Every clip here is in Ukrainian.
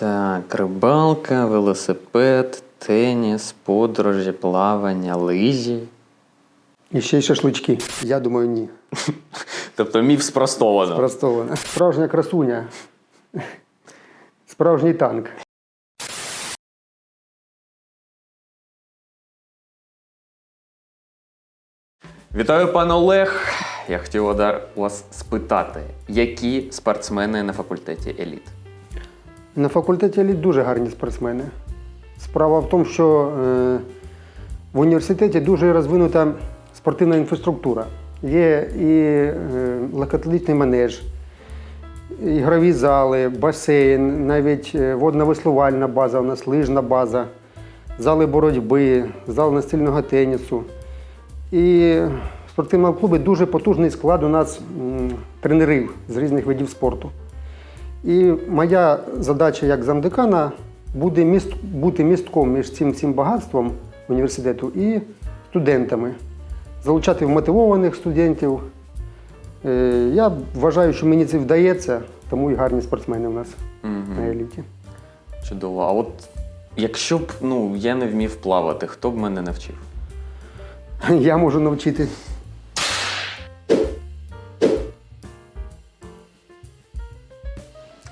Так, рибалка, велосипед, теніс, подорожі, плавання, лижі. І ще й шашлички. Я думаю, ні. Тобто міф спростовано. Спростовано. Справжня красуня. Справжній танк. Вітаю, пане Олег. Я хотів вас спитати, які спортсмени на факультеті еліт? На факультеті еліт дуже гарні спортсмени. Справа в тому, що е, в університеті дуже розвинута спортивна інфраструктура. Є і е, легкоатлетичний манеж, ігрові зали, басейн, навіть е, водно-веслувальна база, у нас лижна база, зали боротьби, зал настільного тенісу. І в спортивному клубі дуже потужний склад у нас тренерів з різних видів спорту. І моя задача як замдекана буде міст, бути містком між цим всім багатством університету і студентами, залучати вмотивованих студентів. Е, Я вважаю, що мені це вдається, тому і гарні спортсмени у нас на еліті. Чудово. А от якщо б ну, я не вмів плавати, хто б мене навчив? Я можу навчити.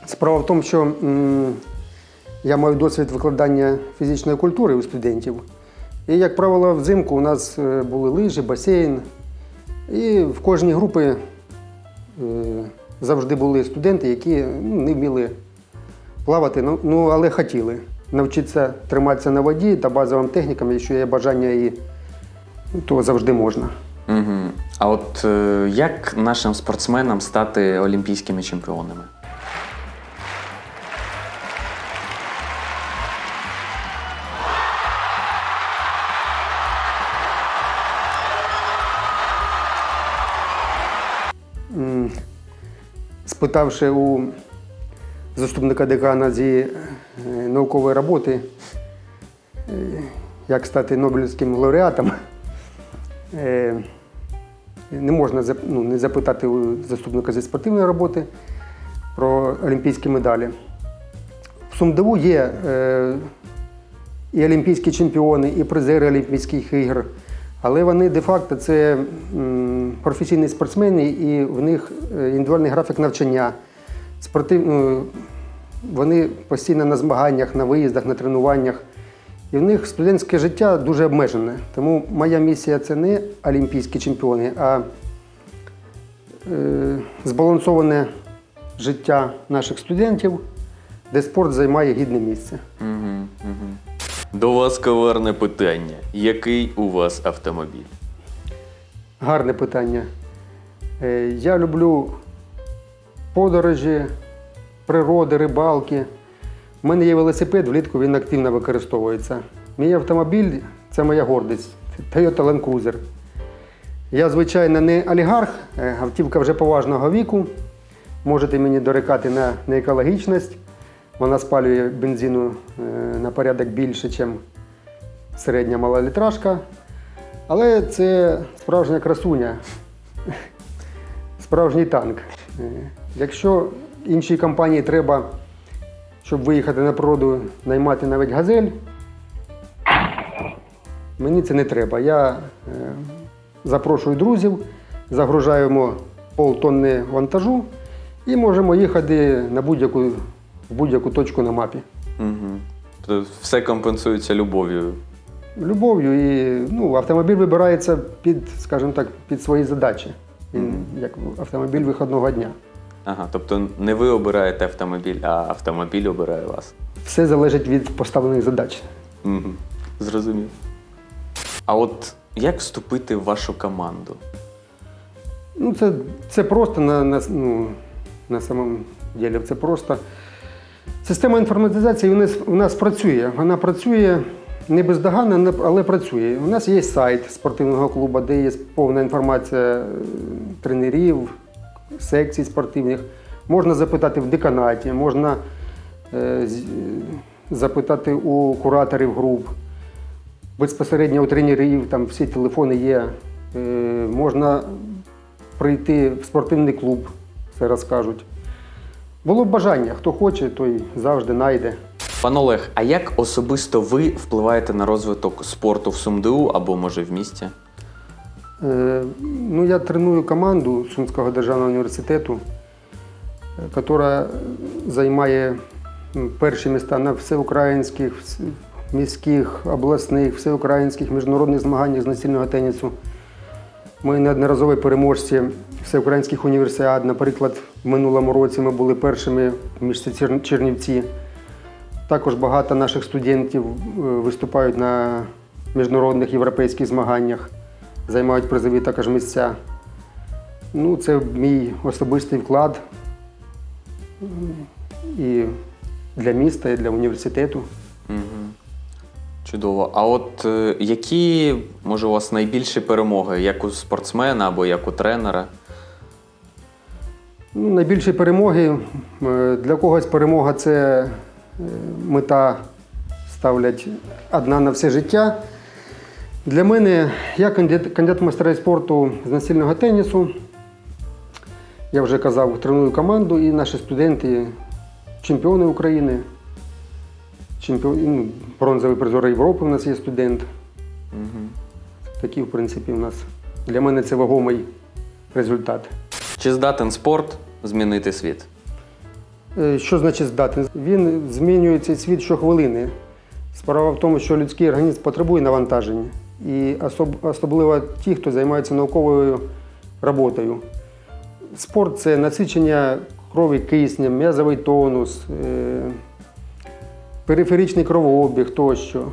Справа в тому, що я маю досвід викладання фізичної культури у студентів. І, як правило, взимку у нас е, були лижі, басейн. І в кожній групі е, завжди були студенти, які ну, не вміли плавати, ну, ну, але хотіли навчитися триматися на воді та базовим технікам, якщо є бажання і то завжди можна. Угу. А от е, як нашим спортсменам стати олімпійськими чемпіонами? Спитавши у заступника декана зі е, наукової роботи, е, як стати Нобелівським лауреатом, е, не можна ну, не запитати у заступника зі спортивної роботи про олімпійські медалі. В СумДУ є і олімпійські чемпіони, і призери Олімпійських ігор. Але вони де-факто це професійні спортсмени, і в них е, індивідуальний графік навчання. Спортив... ну, Вони постійно на змаганнях, на виїздах, на тренуваннях. І в них студентське життя дуже обмежене. Тому моя місія це не олімпійські чемпіони, а е, збалансоване життя наших студентів, де спорт займає гідне місце. Угу, угу. До вас коварне питання. Який у вас автомобіль? Гарне питання. Е, Я люблю подорожі, природи, рибалки. У мене є велосипед, влітку він активно використовується. Мій автомобіль це моя гордість. Toyota Land Cruiser. Я, звичайно, не олігарх, е, автівка вже поважного віку. Можете мені дорекати на неекологічність. Вона спалює бензину е, на порядок більше, ніж середня малолітражка. Але це справжня красуня, справжній танк. Е, Якщо іншій компанії треба, щоб виїхати на природу, наймати навіть газель, мені це не треба. Я е, запрошую друзів, загружаємо полтонни вантажу і можемо їхати на будь-яку, в будь-яку точку на мапі. Угу. Тобто все компенсується любов'ю. Любов'ю і ну, автомобіль вибирається під, скажімо так, під свої задачі. Він як автомобіль виходного дня. Ага, тобто не ви обираєте автомобіль, а автомобіль обирає вас. Все залежить від поставлених задач. Угу. Зрозумів. А от як вступити в вашу команду? Ну, це, це просто на, на, ну, на самому ділі. Це просто система інформатизації у нас, працює. Вона працює не бездоганно, але працює. У нас є сайт спортивного клубу, де є повна інформація е, тренерів, секцій спортивних. Можна запитати в деканаті, можна е, е, запитати у кураторів груп, безпосередньо у тренерів, там всі телефони є. Можна прийти в спортивний клуб, все розкажуть. Було б бажання, хто хоче, той завжди знайде. Пан Олег, а як особисто ви впливаєте на розвиток спорту в СумДУ або може в місті? Е, Ну, я треную команду Сумського державного університету, е, яка займає перші міста на всеукраїнських, міських, обласних, всеукраїнських міжнародних змаганнях з настільного тенісу. Ми неодноразові переможці всеукраїнських універсіад. Наприклад, в минулому році ми були першими в місті Чернівці. Також багато наших студентів е, виступають на міжнародних європейських змаганнях, займають призові також місця. Ну, це мій особистий вклад і для міста, і для університету. Чудово. А от е, які, може, у вас найбільші перемоги, як у спортсмена або як у тренера? Ну, найбільші перемоги. е, Для когось перемога це е, мета ставлять одна на все життя. Для мене я кандидат, майстра спорту з настільного тенісу. Я вже казав, треную команду і наші студенти чемпіони України. Чемпіон, ну, бронзовий призор Європи у нас є студент. Угу. Такі, в принципі, у нас для мене це вагомий результат. Чи здатен спорт змінити світ? Е, Що значить здатен? Він змінює цей світ щохвилини. Справа в тому, що людський організм потребує навантаження. І особ- особливо ті, хто займається науковою роботою. Спорт це насичення крові киснем, м'язовий тонус, е, периферичний кровообіг тощо.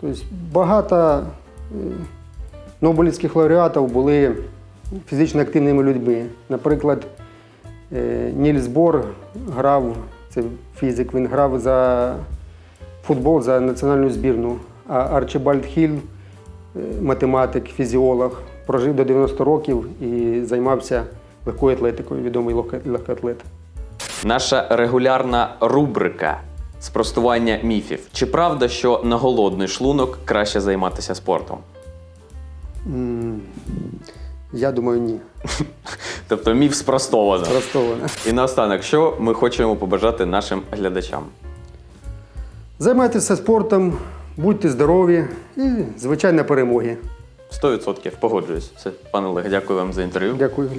Тобто багато е, нобелівських лауреатів були фізично активними людьми. Наприклад, Е, Нільс Бор грав, це фізик, він грав за футбол за національну збірну. А Арчибальд Хіль, е, математик, фізіолог, прожив до 90 років і займався легкою атлетикою, відомий легкоатлет. Наша регулярна рубрика спростування міфів. Чи правда, що на голодний шлунок краще займатися спортом? Я думаю, ні. Тобто міф спростовано. Спростовано. І наостанок, що ми хочемо побажати нашим глядачам? Займайтеся спортом, будьте здорові і, звичайно, перемоги. 100% погоджуюсь. Все, пане Олег, дякую вам за інтерв'ю. Дякую.